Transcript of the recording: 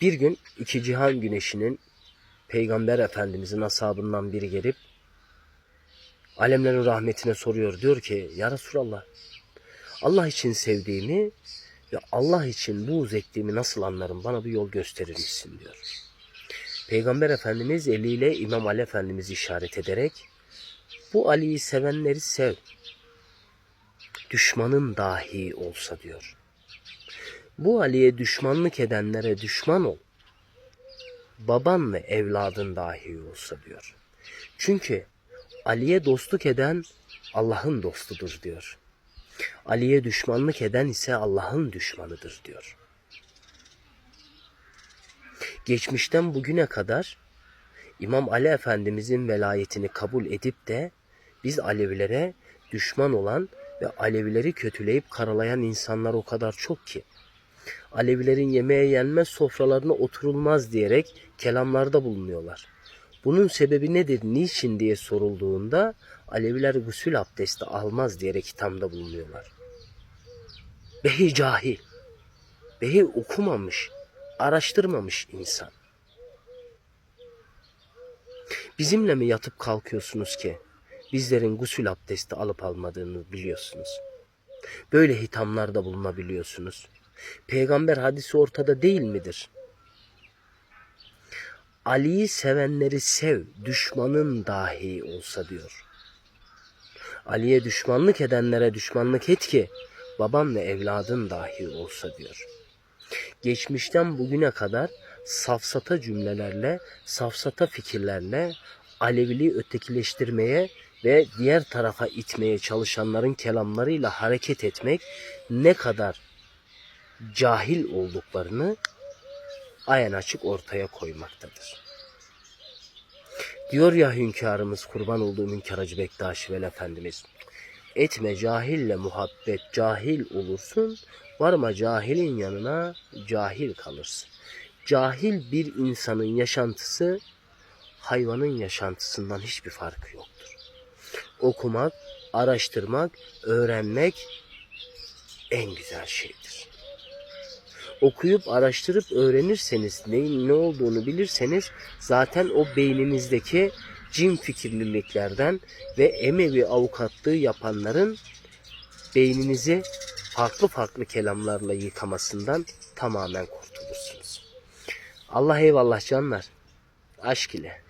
Bir gün iki cihan güneşinin Peygamber Efendimizin ashabından biri gelip alemlerin rahmetine soruyor. Diyor ki ya Resulallah Allah için sevdiğimi ve Allah için buğz ettiğimi nasıl anlarım? Bana bir yol gösterir misin diyor. Peygamber Efendimiz eliyle İmam Ali Efendimiz'i işaret ederek bu Ali'yi sevenleri sev. Düşmanın dahi olsa diyor. Bu Ali'ye düşmanlık edenlere düşman ol. Baban ve evladın dahi olsa diyor. Çünkü Ali'ye dostluk eden Allah'ın dostudur diyor. Ali'ye düşmanlık eden ise Allah'ın düşmanıdır diyor. Geçmişten bugüne kadar İmam Ali Efendimizin velayetini kabul edip de biz Alevilere düşman olan ve Alevileri kötüleyip karalayan insanlar o kadar çok ki. Alevilerin yemeğe yenmez sofralarına oturulmaz diyerek kelamlarda bulunuyorlar. Bunun sebebi nedir, niçin diye sorulduğunda Aleviler gusül abdesti almaz diyerek hitamda bulunuyorlar. Behi cahil, behi okumamış, araştırmamış insan. Bizimle mi yatıp kalkıyorsunuz ki bizlerin gusül abdesti alıp almadığını biliyorsunuz. Böyle hitamlarda bulunabiliyorsunuz. Peygamber hadisi ortada değil midir? Ali'yi sevenleri sev, düşmanın dahi olsa diyor. Ali'ye düşmanlık edenlere düşmanlık et ki babam ve evladın dahi olsa diyor. Geçmişten bugüne kadar safsata cümlelerle, safsata fikirlerle Aleviliği ötekileştirmeye ve diğer tarafa itmeye çalışanların kelamlarıyla hareket etmek ne kadar cahil olduklarını ayen açık ortaya koymaktadır. Diyor ya hünkârımız kurban olduğum Hünkâr Hacı Bektaşi Vel Efendimiz. Etme cahille muhabbet cahil olursun. Varma cahilin yanına cahil kalırsın. Cahil bir insanın yaşantısı hayvanın yaşantısından hiçbir farkı yoktur. Okumak, araştırmak, öğrenmek en güzel şeydir. Okuyup araştırıp öğrenirseniz neyin ne olduğunu bilirseniz zaten o beyninizdeki cin fikirliliklerden ve Emevi avukatlığı yapanların beyninizi farklı farklı kelamlarla yıkamasından tamamen kurtulursunuz. Allah eyvallah canlar. Aşk ile.